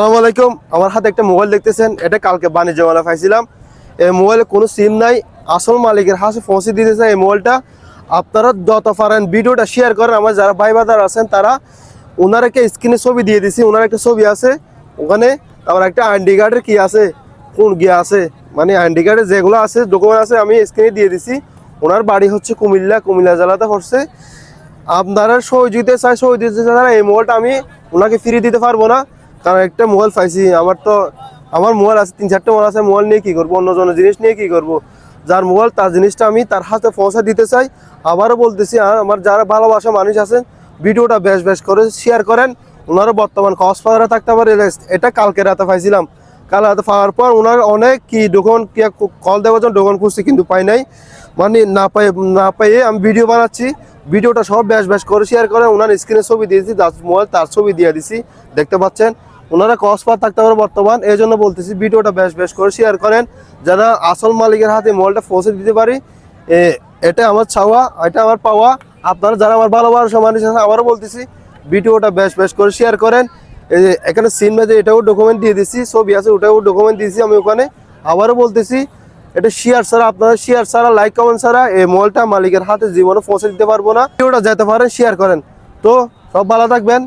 আসসালামু আলাইকুম। আমার হাতে একটা মোবাইল দেখতেছেন, এটা কালকে বাণিজ্য মেলা পাইছিলাম। এই মোবাইলে কোনো সিম নাই, আসল মালিকের হাতে পৌঁছে দিতেছে এই মোবাইলটা। আপনারা যত পারেন ভিডিওটা শেয়ার করেন, আমার যারা ভাই বাদার আছেন তারা ওনার একটা স্ক্রিনে ছবি দিয়ে দিছি, ওনার একটা ছবি আছে। ওখানে আবার একটা আইডি কার্ডের কি আছে, কোন গিয়ে আছে মানে আইডি কার্ডে যেগুলো আছে ডকুমেন্ট আছে, আমি স্ক্রিনে দিয়ে দিছি। ওনার বাড়ি হচ্ছে কুমিল্লা কুমিল্লা জেলাতে পড়ছে। আপনারা সহযোগিতা চাই, সহযোগিতা ছাড়া এই মোবাইলটা আমি ওনাকে ফ্রি দিতে পারব না। কারণ একটা মোবাইল পাইছি, আমার তো, আমার মোবাইল আছে, তিন চারটে মোবাইল আছে, মোবাইল নিয়ে কী করব? অন্য জনের জিনিস নিয়ে কী করব? যার মোবাইল, তার জিনিসটা আমি তার হাতে পৌঁছা দিতে চাই। আবারও বলতেছি, আর আমার যারা ভালোবাসা মানুষ আছেন, ভিডিওটা বেশ বেশ করে শেয়ার করেন। ওনারা বর্তমান কক্সবাজারে থাকতে পারে এটা কালকে রাতে পাইছিলাম। কাল রাতে পাওয়ার পর ওনার অনেক কি ডকুমেন্ট কি কল দেওয়ার জন্য ডকুমেন্ট খুঁজছি, কিন্তু পাই নাই। মানে না পাই, না পাইয়ে আমি ভিডিও বানাচ্ছি। ভিডিওটা সব ব্যাস ব্যাস করে শেয়ার করে, ওনার স্ক্রিনে ছবি দিয়েছি যার মোবাইল, তার ছবি দিয়ে দিছি। দেখতে পাচ্ছেন? ওনারা কসপার থাকতে পারে বর্তমান এই জন্য বলতেছি ভিডিওটা ব্যাস বেশ করে শেয়ার করেন যারা আসল মালিকের হাতে মোবাইলটা পৌঁছে দিতে পারি। এটা আমার ছাওয়া এটা আমার পাওয়া। আপনারা যারা আমার ভালোবাসা মানুষ আছে আবারও বলতেছি, ভিডিওটা বেশ বেশ করে শেয়ার করেন। এখানে সিন মাঝে এটাও ডকুমেন্ট দিয়ে দিছি, ছবি আছে, ওটাও ডকুমেন্ট দিয়েছি আমি ওখানে। আবারও বলতেছি, এটা শেয়ার ছাড়া, আপনারা শেয়ার ছাড়া লাইক কমেন্ট ছাড়া এই মলটা মালিকের হাতে জীবনে পৌঁছে দিতে পারব না। ভিডিওটা যেতে পারেন শেয়ার করেন। তো, সব ভালো থাকবেন।